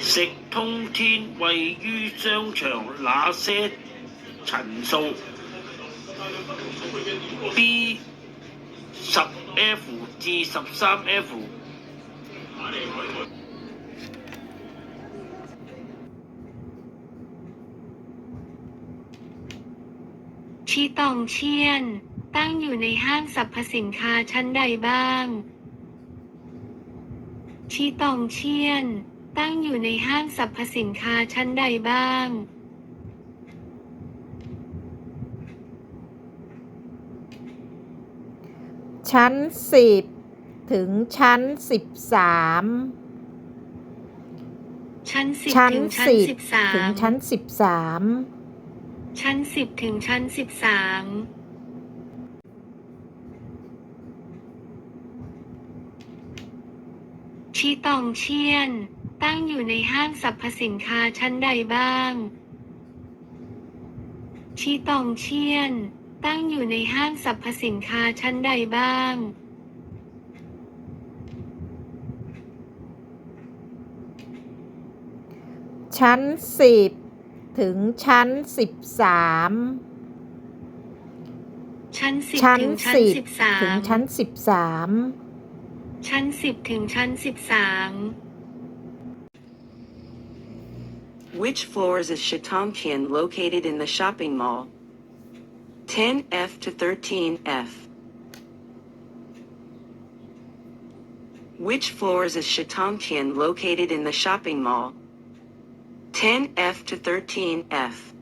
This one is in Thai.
食通天位于商场那些层数？B 十 F 至十三 F。 ชีตองเชียน ตั้งอยู่ในห้างสรรพสินค้าชั้นใดบ้าง ชีตองเชียน ตั้งอยู่ในห้างสรรพสินค้าชั้นใดบ้าง ชั้นสิบถึงชั้นสิบสามชั้นสิบชั้นถึงชั้นสิบสิบสาถึงมชั้นสิบสามชั้นสิบถึงชั้นสิบสามชีตองเชียน ตั้งอยู่ในห้างสรรพสินค้าชั้นใดบ้าง ชีตองเชียน ตั้งอยู่ในห้างสรรพสินค้าชั้นใดบ้าง ชั้นสิบถึงชั้นสิบสามชั้นสิบชั้นถึงชั้นสิบสิบสาถึงมชั้นสิบสาม ชั้นสิบถึงชั้นสิบสาม Which floors is Shatomkian located in the shopping mall? 10F to 13F. Which floors is Shatomkian located in the shopping mall? 10F to 13F.